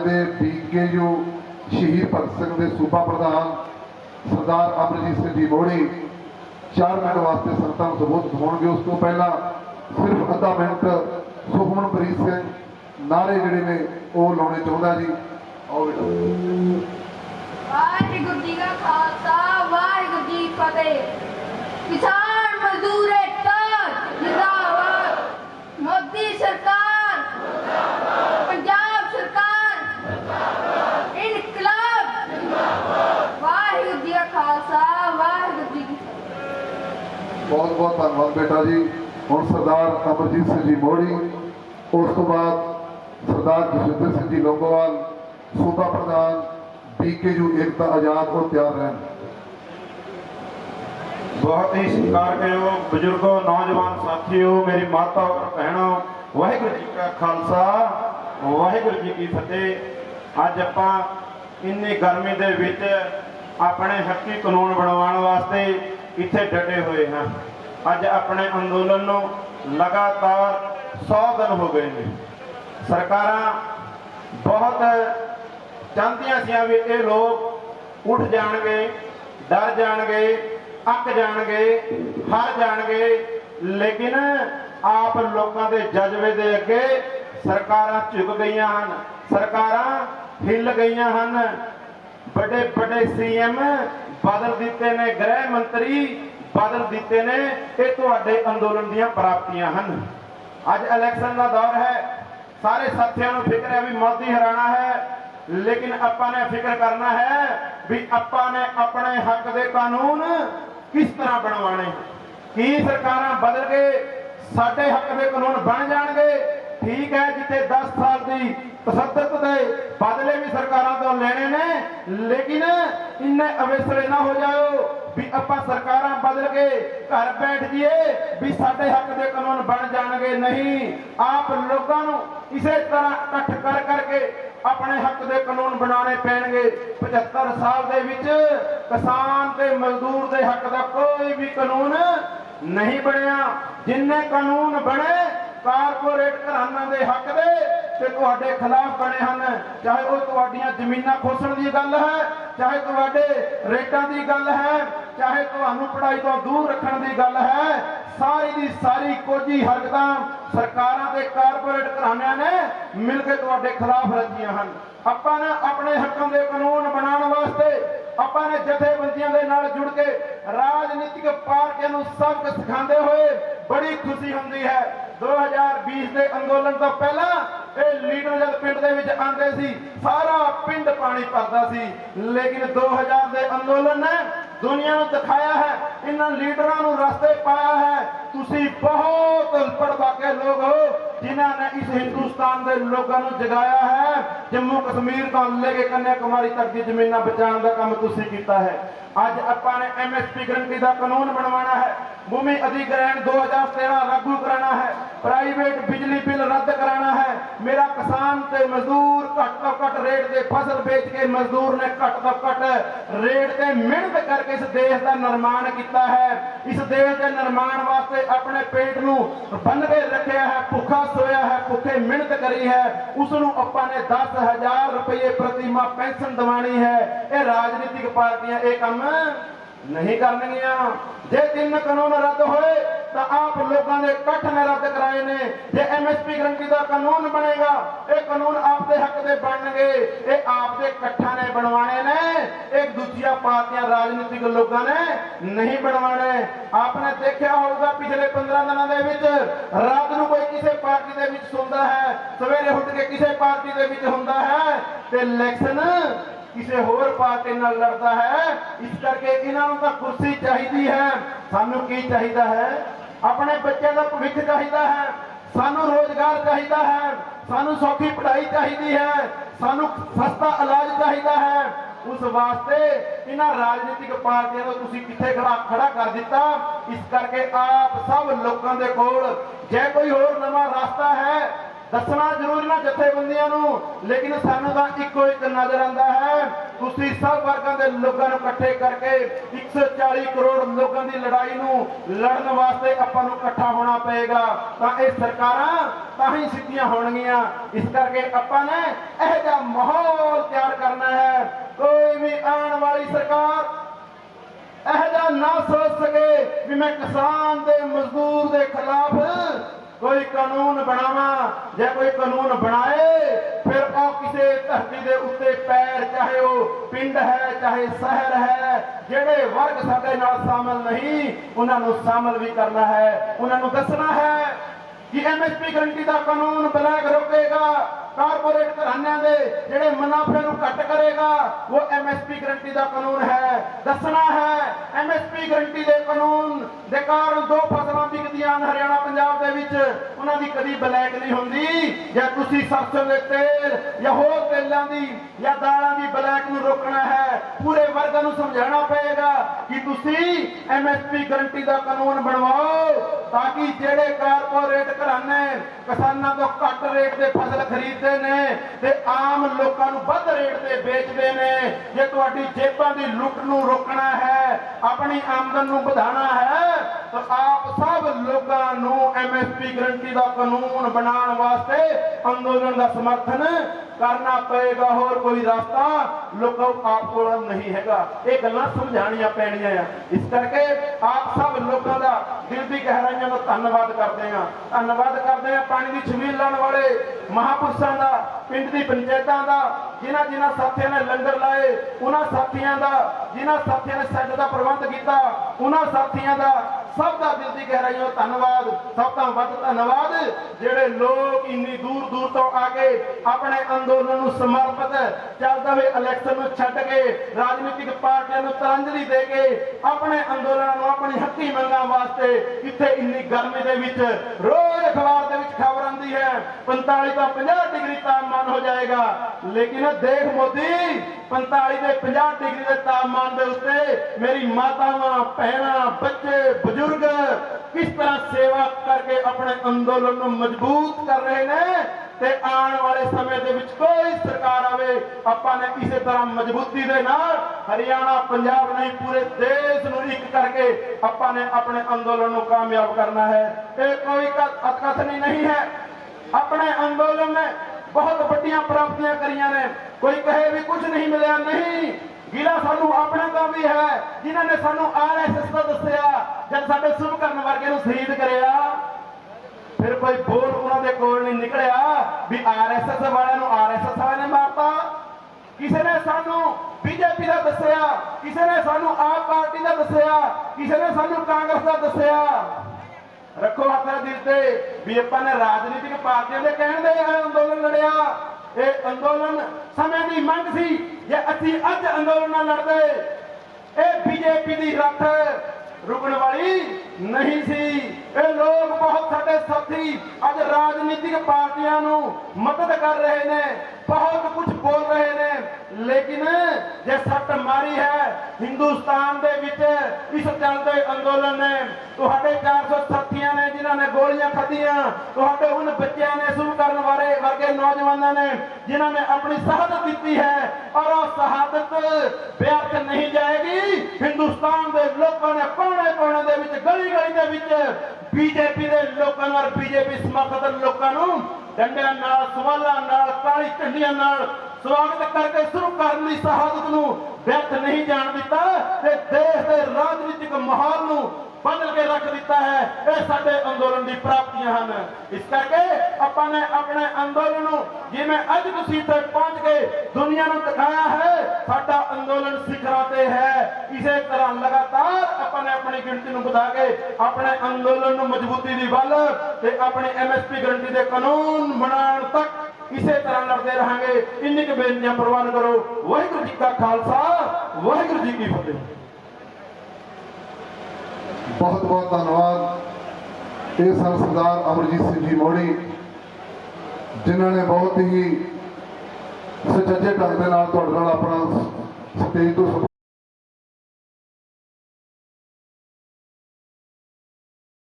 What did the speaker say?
ਦੇ ਬੀਕੇਯੂ ਸ਼ਹੀਦ ਭਗਤ ਸਿੰਘ ਦੇ ਸੂਬਾ ਪ੍ਰਧਾਨ ਸਰਦਾਰ ਅਮਰਜੀਤ ਸਿੰਘ ਜੀ ਮੋੜੀ 4 ਮਿੰਟ ਵਾਸਤੇ ਸੰਗਤਾਂ ਨੂੰ ਸੰਬੋਧਿਤ ਹੋਣਗੇ ਉਸ ਤੋਂ ਪਹਿਲਾਂ ਸਿਰਫ ਅੱਧਾ ਮਿੰਟ ਸੁਖਮਨਪ੍ਰੀਤ ਸਿੰਘ ਨਾਰੇ ਜਿਹੜੇ ਨੇ ਉਹ ਲਾਉਣੇ ਚਾਹੁੰਦਾ ਜੀ। ਆਓ ਬੇਟਾ ਵਾਹਿਗੁਰੂ ਜੀ ਕਾ ਖਾਲਸਾ ਵਾਹਿਗੁਰੂ ਜੀ ਕੀ ਫਤਿਹ ਕਿਸਾਨ ਮਜ਼ਦੂਰ ਏਕਤਾ ਜਿੰਦਾਬਾਦ ਮੋਦੀ ਸਰਕਾਰ ਪੰਜਾਬ ਸਰਕਾਰ ਇਨਕਲਾਬ ਵਾਹਿਗੁਰੂ ਜੀ ਕਾ ਖਾਲਸਾ ਵਾਹਿਗੁਰੂ ਜੀ ਕੀ ਫਤਿਹ। ਬਹੁਤ ਬਹੁਤ ਧੰਨਵਾਦ ਬੇਟਾ ਜੀ। ਹੁਣ ਸਰਦਾਰ ਅਮਰਜੀਤ ਸਿੰਘ ਜੀ ਮੋੜੀ ਉਸ ਤੋਂ ਬਾਅਦ ਸਰਦਾਰ ਜਸਵਿੰਦਰ ਸਿੰਘ ਜੀ ਲੋਗੋਵਾਲ ਸੂਬਾ ਪ੍ਰਧਾਨ ਬੀਕੇਯੂ ਏਕਤਾ ਆਜ਼ਾਦ ਉਹ ਤਿਆਰ ਰਹਿਣ। ਬਹੁਤ ਹੀ ਸਤਿਕਾਰਯੋਗ ਬਜ਼ੁਰਗੋ ਨੌਜਵਾਨ ਸਾਥੀਓ ਮੇਰੀ ਮਾਤਾ ਔਰ ਭੈਣੋ ਵਾਹਿਗੁਰੂ ਜੀ ਕਾ ਖਾਲਸਾ ਵਾਹਿਗੁਰੂ ਜੀ ਕੀ ਫਤਿਹ। ਅੱਜ ਆਪਾਂ ਇੰਨੀ ਗਰਮੀ ਦੇ ਵਿੱਚ ਆਪਣੇ ਹੱਕੀ ਕਾਨੂੰਨ ਬਣਵਾਉਣ ਵਾਸਤੇ ਇੱਥੇ ਡਟੇ ਹੋਏ ਹਨ ਅੱਜ ਆਪਣੇ ਅੰਦੋਲਨ ਨੂੰ ਲਗਾਤਾਰ 100 ਦਿਨ ਹੋ ਗਏ ਨੇ। ਸਰਕਾਰਾਂ ਬਹੁਤ ਚਾਹੁੰਦੀਆਂ ਸੀ ਵੀ ਇਹ ਲੋਕ ਉੱਠ ਜਾਣਗੇ, ਡਰ ਜਾਣਗੇ, ਅੱਕ ਜਾਣਗੇ, ਹਾਰ ਜਾਣਗੇ। ਲੇਕਿਨ ਆਪ ਲੋਕਾਂ ਦੇ ਜਜ਼ਬੇ ਦੇ ਅੱਗੇ ਸਰਕਾਰਾਂ ਝੁਕ ਗਈਆਂ ਹਨ। ਸਰਕਾਰਾਂ ਹਿੱਲ ਗਈਆਂ ਹਨ। ਵੱਡੇ ਵੱਡੇ ਸੀਐਮ ਬਦਲ ਦਿੱਤੇ ਨੇ, ਗ੍ਰਹਿ ਮੰਤਰੀ ਬਦਲ ਦਿੱਤੇ ਨੇ ਇਹ ਤੁਹਾਡੇ ਅੰਦੋਲਨ ਦੀਆਂ ਪ੍ਰਾਪਤੀਆਂ ਹਨ। ਅੱਜ ਇਲੈਕਸ਼ਨ ਦਾ ਦੌਰ ਹੈ, ਸਾਰੇ ਸਾਥੀਆਂ ਨੂੰ ਫਿਕਰ ਹੈ ਵੀ ਮੋਦੀ ਹਰਾਣਾ ਹੈ, ਲੇਕਿਨ ਆਪਾਂ ਨੇ ਫਿਕਰ ਕਰਨਾ ਹੈ ਵੀ ਆਪਾਂ ਨੇ ਆਪਣੇ ਹੱਕ ਦੇ ਕਾਨੂੰਨ ਕਿਸ ਤਰ੍ਹਾਂ ਬਣਵਾਣੇ ਕੀ ਸਰਕਾਰਾਂ ਬਦਲ ਕੇ ਸਾਡੇ ਹੱਕ ਦੇ ਕਾਨੂੰਨ ਬਣ ਜਾਣਗੇ? ਠੀਕ ਹੈ, ਜਿੱਥੇ 10 ਸਾਲ ਦੀ ਤਸੱਦਦ ਦੇ ਬਦਲੇ ਵੀ ਸਰਕਾਰਾਂ ਤੋਂ ਲੈਣੇ ਨੇ, ਲੇਕਿਨ ਇੰਨੇ ਅਵੇਸਲੇ ਨਾ ਹੋ ਜਾਓ ਵੀ ਆਪਾਂ ਸਰਕਾਰਾਂ ਬਦਲ ਕੇ ਘਰ ਬੈਠ ਜੀਏ ਵੀ ਸਾਡੇ ਹੱਕ ਦੇ ਕਾਨੂੰਨ ਬਣ ਜਾਣਗੇ। ਨਹੀਂ, ਆਪ ਲੋਕਾਂ ਨੂੰ ਇਸੇ ਤਰ੍ਹਾਂ ਇਕੱਠ ਕਰ ਕਰਕੇ ਆਪਣੇ ਹੱਕ ਦੇ ਕਾਨੂੰਨ ਬਣਾਉਣੇ ਪੈਣਗੇ। 75 ਸਾਲ ਦੇ ਵਿੱਚ ਕਿਸਾਨ ਤੇ ਮਜ਼ਦੂਰ ਦੇ ਹੱਕ ਦਾ ਕੋਈ ਵੀ ਕਾਨੂੰਨ ਨਹੀਂ ਬਣਿਆ। ਜਿੰਨੇ ਕਾਨੂੰਨ ਬਣੇ, ਕਾਰਪੋਰੇਟ ਘਰਾਣਿਆਂ ਦੇ ਹੱਕ ਦੇ ਤੇ ਤੁਹਾਡੇ ਖਿਲਾਫ ਬਣੇ ਹਨ। ਚਾਹੇ ਉਹ ਤੁਹਾਡੀਆਂ ਜ਼ਮੀਨਾਂ ਖੋਸਣ ਦੀ ਗੱਲ ਹੈ, ਚਾਹੇ ਤੁਹਾਡੇ ਰੇਟਾਂ ਦੀ ਗੱਲ ਹੈ, ਚਾਹੇ ਤੁਹਾਨੂੰ ਪੜ੍ਹਾਈ ਤੋਂ ਦੂਰ ਰੱਖਣ ਦੀ ਗੱਲ ਹੈ, ਸਾਰੀ ਦੀ ਸਾਰੀ ਕੋਝੀ ਹਰਕਤਾਂ ਸਰਕਾਰਾਂ ਤੇ ਕਾਰਪੋਰੇਟ ਘਰਾਣਿਆਂ ਨੇ ਮਿਲ ਕੇ ਤੁਹਾਡੇ ਖਿਲਾਫ ਰਚੀਆਂ ਹਨ। ਆਪਾਂ ਨੇ ਆਪਣੇ ਹੱਕਾਂ ਦੇ ਕਾਨੂੰਨ ਬਣਾਉਣ ਵਾਸਤੇ ਆਪਾਂ ਨੇ ਜਥੇਬੰਦੀਆਂ ਦੇ ਨਾਲ ਜੁੜ ਕੇ ਰਾਜਨੀਤਿਕ ਪਾਰਟੀਆਂ ਨੂੰ ਸਬਕ ਸਿਖਾਉਂਦੇ ਹੋਏ ਬੜੀ ਖੁਸ਼ੀ ਹੁੰਦੀ ਹੈ। 2020 ਦੇ ਅੰਦੋਲਨ ਤੋਂ ਪਹਿਲਾਂ ਇਹ ਲੀਡਰ ਜਦ ਪਿੰਡ ਦੇ ਵਿੱਚ ਆਉਂਦੇ ਸੀ, ਸਾਰਾ ਪਿੰਡ ਪਾਣੀ ਭਰਦਾ ਸੀ। ਲੇਕਿਨ 2000 ਦੇ ਅੰਦੋਲਨ ਨੇ ਦੁਨੀਆ ਨੂੰ ਦਿਖਾਇਆ ਹੈ, ਇਹਨਾਂ ਲੀਡਰਾਂ ਨੂੰ ਰਸਤੇ ਪਾਇਆ ਹੈ। ਤੁਸੀਂ ਬਹੁਤ ਪੜਵਾਕੇ ਲੋਕ ਹੋ, ਜਿਨ੍ਹਾਂ ਨੇ ਇਸ ਹਿੰਦੁਸਤਾਨ ਦੇ ਲੋਕਾਂ ਨੂੰ ਜਗਾਇਆ ਹੈ। ਜੰਮੂ ਕਸ਼ਮੀਰ ਤੋਂ ਲੈ ਕੇ ਕੰਨਿਆ ਕੁਮਾਰੀ ਤੱਕ ਦੀ ਜ਼ਮੀਨਾਂ ਬਚਾਉਣ ਦਾ ਕੰਮ ਤੁਸੀਂ ਕੀਤਾ ਹੈ। ਅੱਜ ਆਪਾਂ ਨੇ ਐਮਐਸਪੀ ਗਰੰਟੀ ਦਾ ਕਾਨੂੰਨ ਬਣਵਾਉਣਾ ਹੈ। ਭੂਮੀ ਅਧਿਗ੍ਰਹਿਣ 2013 ਲਾਗੂ ਕਰਾਉਣਾ ਹੈ ਪ੍ਰਾਈਵੇਟ ਬਿਜਲੀ ਬਿੱਲ ਰੱਦ ਕਰਾਉਣਾ ਹੈ ਮੇਰਾ ਕਿਸਾਨ ਤੇ ਮਜ਼ਦੂਰ ਘੱਟ ਤੋਂ ਘੱਟ ਰੇਟ ਤੇ ਫਸਲ ਵੇਚ ਕੇ ਮਜ਼ਦੂਰ ਨੇ ਘੱਟ ਤੋਂ ਘੱਟ ਰੇਟ ਤੇ ਮਿਹਨਤ ਕਰਕੇ ਇਸ ਦੇਸ਼ ਦਾ ਨਿਰਮਾਣ ਕੀਤਾ ਹੈ ਇਸ ਦੇਸ਼ ਦੇ ਨਿਰਮਾਣ ਵਾਸਤੇ ਆਪਣੇ ਪੇਟ ਨੂੰ ਬੰਨ ਕੇ ਰੱਖਿਆ ਹੈ ਭੁੱਖਾ ਸੋਇਆ ਹੈ ਭੁੱਖੇ ਮਿਹਨਤ ਕਰੀ ਹੈ ਉਸ ਨੂੰ ਆਪਾਂ ਨੇ 10000 ਰੁਪਏ ਪ੍ਰਤੀ ਮਾਹ ਪੈਨਸ਼ਨ ਦਿਵਾਣੀ ਹੈ ਇਹ ਰਾਜਨੀਤਿਕ ਪਾਰਟੀਆਂ ਇਹ ਕੰਮ ਨਹੀਂ ਕਰਨਗੀਆਂ। ਜੇ ਤਿੰਨ ਕਾਨੂੰਨ ਰੱਦ ਹੋਏ, ਤਾਂ ਆਪ ਲੋਕਾਂ ਦੇ ਇਕੱਠ ਨੇ ਰੱਦ ਕਰਾਏ ਨੇ। ਜੇ ਐਮਐਸਪੀ ਗਰੰਟੀ ਦਾ ਕਾਨੂੰਨ ਬਣੇਗਾ, ਇਹ ਕਾਨੂੰਨ ਆਪ ਦੇ ਹੱਕ ਦੇ ਬਣਨਗੇ। ਇਹ ਆਪ ਦੇ ਇਕੱਠਾਂ ਨੇ ਬਣਵਾਣੇ ਨੇ। ਇੱਕ ਦੂਜੀਆਂ ਪਾਰਟੀਆਂ, ਰਾਜਨੀਤਿਕ ਲੋਕਾਂ ਨੇ ਨਹੀਂ ਬਣਵਾਣੇ ਆਪਨੇ ਦੇਖਿਆ ਹੋਊਗਾ ਪਿਛਲੇ 15 ਦਿਨਾਂ ਦੇ ਵਿੱਚ, ਰਾਤ ਨੂੰ ਕੋਈ ਕਿਸੇ ਪਾਰਟੀ ਦੇ ਵਿੱਚ ਸੁਣਦਾ ਹੈ, ਸਵੇਰੇ ਉੱਠ ਕੇ ਕਿਸੇ ਪਾਰਟੀ ਦੇ ਵਿੱਚ ਹੁੰਦਾ ਹੈ, ਤੇ ਇਲੈਕਸ਼ਨ ਕਿਸੇ ਹੋਰ ਪਾਰਟੀ ਨਾਲ ਲੜਦਾ ਹੈ, ਇਸ ਕਰਕੇ ਇਹਨਾਂ ਨੂੰ ਤਾਂ ਕੁਰਸੀ ਚਾਹੀਦੀ ਹੈ। ਸਾਨੂੰ ਕੀ ਚਾਹੀਦਾ ਹੈ? ਆਪਣੇ ਬੱਚਿਆਂ ਦਾ ਭਵਿੱਖ ਚਾਹੀਦਾ ਹੈ। ਸਾਨੂੰ ਰੋਜ਼ਗਾਰ ਚਾਹੀਦਾ ਹੈ। ਸਾਨੂੰ ਸੌਖੀ ਪੜ੍ਹਾਈ ਚਾਹੀਦੀ ਹੈ। ਸਾਨੂੰ ਸਸਤਾ ਇਲਾਜ ਚਾਹੀਦਾ ਹੈ। ਉਸ ਵਾਸਤੇ ਇਹਨਾਂ ਰਾਜਨੀਤਿਕ ਪਾਰਟੀਆਂ ਨੂੰ ਤੁਸੀਂ ਕਿੱਥੇ ਖੜਾ ਖੜਾ ਕਰ ਦਿੱਤਾ? ਇਸ ਕਰਕੇ ਆਪ ਸਭ ਲੋਕਾਂ ਦੇ ਕੋਲ, ਜੇ ਕੋਈ ਹੋਰ ਨਵਾਂ ਰਸਤਾ ਹੈ ਦੱਸਣਾ ਜ਼ਰੂਰ ਨਾ ਜਥੇਬੰਦੀਆਂ ਨੂੰ, ਲੇਕਿਨ ਸਾਨੂੰ ਤਾਂ ਇੱਕੋ ਇੱਕ ਨਜ਼ਰ ਆਉਂਦਾ ਹੈ। ਤੁਸੀਂ ਸਭ ਵਰਗਾਂ ਦੇ ਲੋਕਾਂ ਨੂੰ ਇਕੱਠੇ ਕਰਕੇ 140 ਕਰੋੜ ਲੋਕਾਂ ਦੀ ਲੜਾਈ ਨੂੰ ਲੜਨ ਵਾਸਤੇ ਆਪਾਂ ਨੂੰ ਇਕੱਠਾ ਹੋਣਾ ਪਏਗਾ। ਤਾਂ ਇਹ ਸਰਕਾਰਾਂ ਤਾਂ ਹੀ ਸਿੱਧੀਆਂ ਹੋਣਗੀਆਂ। ਇਸ ਕਰਕੇ ਆਪਾਂ ਨੇ ਇਹ ਜਿਹਾ ਮਾਹੌਲ ਤਿਆਰ ਕਰਨਾ ਹੈ। ਕੋਈ ਵੀ ਆਉਣ ਵਾਲੀ ਸਰਕਾਰ ਇਹ ਜਿਹਾ ਨਾ ਸੋਚ ਸਕੇ ਵੀ ਮੈਂ ਕਿਸਾਨ ਦੇ ਮਜ਼ਦੂਰ ਦੇ ਖਿਲਾਫ ਕੋਈ ਕਾਨੂੰਨ ਬਣਾਵਾਂ, ਜੇ ਕੋਈ ਕਾਨੂੰਨ ਬਣਾਏ, ਫਿਰ ਉਹ ਕਿਸੇ ਧਰਤੀ ਦੇ ਉੱਤੇ ਪੈਰ, ਚਾਹੇ ਉਹ ਪਿੰਡ ਹੈ, ਚਾਹੇ ਸ਼ਹਿਰ ਹੈ, ਜਿਹੜੇ ਵਰਗ ਸਾਡੇ ਨਾਲ ਸ਼ਾਮਲ ਨਹੀਂ, ਉਹਨਾਂ ਨੂੰ ਸ਼ਾਮਲ ਵੀ ਕਰਨਾ ਹੈ, ਉਹਨਾਂ ਨੂੰ ਦੱਸਣਾ ਹੈ ਕਿ ਐਮਐਸਪੀ ਗਰੰਟੀ ਦਾ ਕਾਨੂੰਨ ਬਲੈਕ ਰੋਕੇਗਾ। ਕਾਰਪੋਰੇਟ ਘਰਾਣਿਆਂ ਦੇ ਜਿਹੜੇ ਮੁਨਾਫੇ ਨੂੰ ਘੱਟ ਕਰੇਗਾ, ਉਹ ਐਮਐਸਪੀ ਗਰੰਟੀ ਦਾ ਕਾਨੂੰਨ ਹੈ। ਦੱਸਣਾ ਹੈ ਐਮਐਸਪੀ ਗਰੰਟੀ ਦੇ ਕਾਨੂੰਨ ਦੇ ਕਾਰਨ ਦੋ ਫਸਲਾਂ ਵਿਕਦੀਆਂ ਹਨ ਹਰਿਆਣਾ, ਪੰਜਾਬ ਦੇ ਵਿੱਚ। ਉਹਨਾਂ ਦੀ ਕਦੀ ਬਲੈਕ ਨਹੀਂ ਹੁੰਦੀ। ਜਾਂ ਤੁਸੀਂ ਸਰਸੋਂ ਦੇ ਤੇਲ ਜਾਂ ਹੋਰ ਤੇਲਾਂ ਦੀ ਜਾਂ ਦਾਲਾਂ ਦੀ ਬਲੈਕ ਨੂੰ ਰੋਕਣਾ ਹੈ। ਪੂਰੇ ਵਰਗ ਨੂੰ ਸਮਝਾਉਣਾ ਪਏਗਾ ਕਿ ਤੁਸੀਂ ਐਮਐਸਪੀ ਗਰੰਟੀ ਦਾ ਕਾਨੂੰਨ ਬਣਵਾਓ ਤਾਂ ਕਿ ਜਿਹੜੇ ਕਾਰਪੋਰੇਟ ਘਰਾਣੇ ਕਿਸਾਨਾਂ ਤੋਂ ਘੱਟ ਰੇਟ ਤੇ ਫਸਲ ਖਰੀਦਦੇ ਨੇ ਤੇ ਆਮ ਲੋਕਾਂ ਨੂੰ ਵੱਧ ਰੇਟ ਤੇ ਵੇਚਦੇ ਨੇ। ਜੇ ਤੁਹਾਡੀ ਜੇਬਾਂ ਦੀ ਲੁੱਟ ਨੂੰ ਰੋਕਣਾ ਹੈ, ਆਪਣੀ ਆਮਦਨ ਨੂੰ ਵਧਾਉਣਾ ਹੈ, ਤਾਂ ਆਪ ਸਭ ਲੋਕਾਂ ਨੂੰ ਐਮਐਸਪੀ ਗਰੰਟੀ ਦਾ ਕਾਨੂੰਨ ਬਣਾਉਣ ਵਾਸਤੇ ਅੰਦੋਲਨ ਦਾ ਸਮਰਥਨ ਕਰਨਾ ਪਏਗਾ, ਹੋਰ ਕੋਈ ਰਸਤਾ? ਲੋਕਾਂ ਆਪ ਕੋਲ ਨਹੀਂ ਹੈਗਾ। ਇਹ ਗੱਲਾਂ ਸਮਝਾਣੀਆਂ ਪੈਣੀਆਂ ਆ। ਇਸ ਕਰਕੇ ਆਪ ਸਭ ਲੋਕਾਂ ਦਾ ਦਿਲ ਦੀ ਗਹਿਰਾਈਆਂ ਦਾ ਧੰਨਵਾਦ ਕਰਦੇ ਆ ਧੰਨਵਾਦ ਕਰਦੇ ਆ ਪਾਣੀ ਦੀ ਛਬੀਲ ਲਾਉਣ ਵਾਲੇ ਮਹਾਪੁਰਸ਼ਾਂ ਦਾ, ਪਿੰਡ ਦੀ ਪੰਚਾਇਤਾਂ ਦਾ, ਜਿਨ੍ਹਾਂ ਜਿਨ੍ਹਾਂ ਸਾਥੀਆਂ ਨੇ ਲੰਗਰ ਲਾਏ, ਉਹਨਾਂ ਸਾਥੀਆਂ ਦਾ, ਜਿਨ੍ਹਾਂ ਸਾਥੀਆਂ ਨੇ ਸੱਜ ਦਾ ਪ੍ਰਬੰਧ ਕੀਤਾ, ਉਹਨਾਂ ਸਾਥੀਆਂ ਦਾ ਸਭ ਦਾ ਦਿਲ ਦੀ ਗਹਿਰਾਈਆਂ ਧੰਨਵਾਦ, ਸਭ ਤੋਂ ਵੱਧ ਧੰਨਵਾਦ। ਜਿਹੜੇ ਲੋਕ ਇੰਨੀ ਦੂਰ ਦੂਰ ਤੋਂ ਆ ਕੇ ਆਪਣੇ ਅੰਦੋਲਨ ਨੂੰ ਸਮਰਪਿਤ ਚੱਲਦਾ ਹੋਏ ਇਲੈਕਸ਼ਨ ਨੂੰ ਛੱਡ ਕੇ, ਰਾਜਨੀਤਿਕ ਪਾਰਟੀਆਂ ਨੂੰ ਤਰੰਜਲੀ ਦੇ ਕੇ ਆਪਣੇ ਅੰਦੋਲਨਾਂ ਨੂੰ ਆਪਣੀ ਹੱਕੀ ਮੰਗਾਂ ਵਾਸਤੇ ਇੱਥੇ ਇੰਨੀ ਗਰਮੀ ਦੇ ਵਿੱਚ ਰੋਜ਼ ਅਖਬਾਰ ਦੇ ਵਿੱਚ ਖਬਰ ਆਉਂਦੀ ਹੈ 45 ਤੋਂ 50 ਡਿਗਰੀ ਤਾਪਮਾਨ ਹੋ ਜਾਏਗਾ। ਲੇਕਿਨ ਦੇਖ ਮੋਦੀ 45 ਤੇ 50 ਡਿਗਰੀ ਦੇ ਤਾਪਮਾਨ ਦੇ ਉੱਤੇ ਮੇਰੀ ਮਾਤਾਵਾਂ, ਭੈਣਾਂ, ਬੱਚੇ, ਬਜ਼ੁਰਗ ਕਿਸ ਤਰ੍ਹਾਂ ਸੇਵਾ ਕਰਕੇ ਆਪਣੇ ਅੰਦੋਲਨ ਨੂੰ ਮਜ਼ਬੂਤ ਕਰ ਰਹੇ ਨੇ ਤੇ ਆਉਣ ਵਾਲੇ ਸਮੇਂ ਦੇ ਵਿੱਚ ਕੋਈ ਸਰਕਾਰ ਆਵੇ, ਆਪਾਂ ਨੇ ਇਸੇ ਤਰ੍ਹਾਂ ਮਜ਼ਬੂਤੀ ਦੇ ਨਾਲ ਹਰਿਆਣਾ, ਪੰਜਾਬ ਨਹੀਂ, ਪੂਰੇ ਦੇਸ਼ ਨੂੰ ਇੱਕ ਕਰਕੇ ਆਪਾਂ ਨੇ ਆਪਣੇ ਅੰਦੋਲਨ ਨੂੰ ਕਾਮਯਾਬ ਕਰਨਾ ਹੈ। ਇਹ ਕੋਈ ਅਤਕਥਨੀ ਨਹੀਂ ਹੈ। ਆਪਣੇ ਅੰਦੋਲਨ ਨੇ ਬਹੁਤ ਵੱਡੀਆਂ ਪ੍ਰਾਪਤੀਆਂ ਕਰੀਆਂ ਨੇ। ਕੋਈ ਕਹੇ ਵੀ ਕੁਝ ਨਹੀਂ ਮਿਲਿਆ, ਨਹੀਂ। ਗਿਲਾ ਸਾਨੂੰ ਆਪਣੇ ਤੋਂ ਵੀ ਹੈ। ਜਿਨ੍ਹਾਂ ਨੇ ਸਾਨੂੰ ਆਰਐਸਐਸ ਦਾ ਦੱਸਿਆ, ਜਦ ਸਾਡੇ ਸੁਭ ਕਰਨ ਵਰਗੇ ਨੂੰ ਸ਼ਹੀਦ ਕਰਿਆ, ਫਿਰ ਕੋਈ ਬੋਲ ਉਹਨਾਂ ਦੇ ਕੋਲ ਨਹੀਂ ਨਿਕਲਿਆ ਵੀ ਆਰਐਸਐਸ ਵਾਲਿਆਂ ਨੂੰ ਆਰਐਸਐਸ ਵਾਲਿਆਂ ਨੇ ਮਾਰਤਾ। ਕਿਸੇ ਨੇ ਸਾਨੂੰ ਬੀਜੇਪੀ ਦਾ ਦੱਸਿਆ, ਕਿਸੇ ਨੇ ਸਾਨੂੰ ਆਪ ਪਾਰਟੀ ਦਾ ਦੱਸਿਆ, ਕਿਸੇ ਨੇ ਸਾਨੂੰ ਕਾਂਗਰਸ ਦਾ ਦੱਸਿਆ। ਰੱਖੋ ਹੱਥ ਦਿਲ ਤੇ ਵੀ ਆਪਾਂ ਨੇ ਰਾਜਨੀਤਿਕ ਪਾਰਟੀਆਂ ਦੇ ਕਹਿਣ ਦੇ ਇਹ ਅੰਦੋਲਨ ਲੜਿਆ। ਇਹ ਅੰਦੋਲਨ ਸਮੇਂ ਦੀ ਮੰਗ ਸੀ ਜੇ ਅਸੀਂ ਅੱਜ ਅੰਦੋਲਨ ਨਾਲ ਲੜਦੇ, ਇਹ ਬੀਜੇਪੀ ਦੀ ਰੱਥ ਰੁਕਣ ਵਾਲੀ ਨਹੀਂ ਸੀ। ਇਹ ਲੋਕ ਬਹੁਤ ਸਾਡੇ ਸਾਥੀ ਅੱਜ ਰਾਜਨੀਤਿਕ ਪਾਰਟੀਆਂ ਨੂੰ ਮਦਦ ਕਰ ਰਹੇ ਨੇ, ਬਹੁਤ ਕੁਝ ਬੋਲ ਰਹੇ ਨੇ। ਲੇਕਿਨ ਜੇ ਸੱਟ ਮਾਰੀ ਹੈ, ਹਿੰਦੁਸਤਾਨ ਦੇ ਵਿੱਚ ਇਸ ਚੱਲਦੇ ਅੰਦੋਲਨ ਨੇ। ਤੁਹਾਡੇ 400 ਸਾਥੀਆਂ ਨੇ ਜਿਨ੍ਹਾਂ ਨੇ ਗੋਲੀਆਂ ਖਾਧੀਆਂ, ਤੁਹਾਡੇ ਹੁਣ ਬੱਚਿਆਂ ਨੌਜਵਾਨਾਂ ਨੇ, ਜਿਨ੍ਹਾਂ ਨੇ ਆਪਣੀ ਸ਼ਹਾਦਤ ਦਿੱਤੀ ਹੈ, ਔਰ ਉਹ ਸ਼ਹਾਦਤ ਵਿਅਰਥ ਨਹੀਂ ਜਾਏਗੀ। ਹਿੰਦੁਸਤਾਨ ਦੇ ਲੋਕਾਂ ਨੇ ਕੋਨੇ ਕੋਨੇ ਦੇ ਵਿੱਚ, ਗਲੀ ਗਲੀ ਦੇ ਵਿੱਚ ਬੀਜੇਪੀ ਦੇ ਲੋਕਾਂ ਨਾਲ, ਬੀਜੇਪੀ ਸਮਰਥਕ ਲੋਕਾਂ ਨੂੰ ਡੰਡਿਆਂ ਨਾਲ, ਸਵਾਲਾਂ ਨਾਲ, ਕਾਲੀ ਝੰਡੀਆਂ ਨਾਲ ਸਵਾਗਤ ਕਰਕੇ ਸ਼ੁਰੂ ਕਰਨ ਦੀ ਸ਼ਹਾਦਤ ਨੂੰ ਵਿਅਰਥ ਨਹੀਂ ਜਾਣ ਦਿੱਤਾ ਤੇ ਦੇਸ਼ ਦੇ ਰਾਜਨੀਤਿਕ ਮਾਹੌਲ ਨੂੰ ਬਦਲ ਕੇ ਰੱਖ ਦਿੱਤਾ ਹੈ। ਇਹ ਸਾਡੇ ਅੰਦੋਲਨ ਦੀ ਪ੍ਰਾਪਤੀਆਂ ਹਨ। ਇਸ ਕਰਕੇ ਆਪਾਂ ਨੇ ਆਪਣੇ ਅੰਦੋਲਨ ਨੂੰ ਜਿਵੇਂ ਅੱਜ ਤੁਸੀਂ ਇੱਥੇ ਪਹੁੰਚ ਕੇ ਦੁਨੀਆ ਨੂੰ ਦਿਖਾਇਆ ਹੈ, ਸਾਡਾ ਅੰਦੋਲਨ ਸਿਖਰਾਂ ਤੇ ਹੈ। ਇਸੇ ਤਰ੍ਹਾਂ ਲਗਾਤਾਰ ਆਪਾਂ ਨੇ ਆਪਣੀ ਗਿਣਤੀ ਨੂੰ ਵਧਾ ਕੇ ਆਪਣੇ ਅੰਦੋਲਨ ਨੂੰ ਮਜ਼ਬੂਤੀ ਦੀ ਵੱਲ ਤੇ ਆਪਣੇ ਐਮਐਸਪੀ ਗਰੰਟੀ ਦੇ ਕਾਨੂੰਨ ਬਣਾਉਣ ਤੱਕ ਇਸੇ ਤਰ੍ਹਾਂ ਲੜਦੇ ਰਹਾਂਗੇ। ਇੰਨੀ ਕੁ ਬੇਨਤੀਆਂ ਪ੍ਰਵਾਨ ਕਰੋ। ਵਾਹਿਗੁਰੂ ਜੀ ਕਾ ਖਾਲਸਾ, ਵਾਹਿਗੁਰੂ ਜੀ ਕੀ ਫਤਿਹ। ਬਹੁਤ ਬਹੁਤ ਧੰਨਵਾਦ। ਇਹ ਸਨ ਸਰਦਾਰ ਅਮਰਜੀਤ ਸਿੰਘ ਜੀ ਮੋੜੀ ਜਿਨ੍ਹਾਂ ਨੇ ਬਹੁਤ ਹੀ ਸੁਚੱਜੇ ਢੰਗ ਦੇ ਨਾਲ ਤੁਹਾਡੇ ਨਾਲ ਆਪਣਾ ਸਟੇਜ ਤੋਂ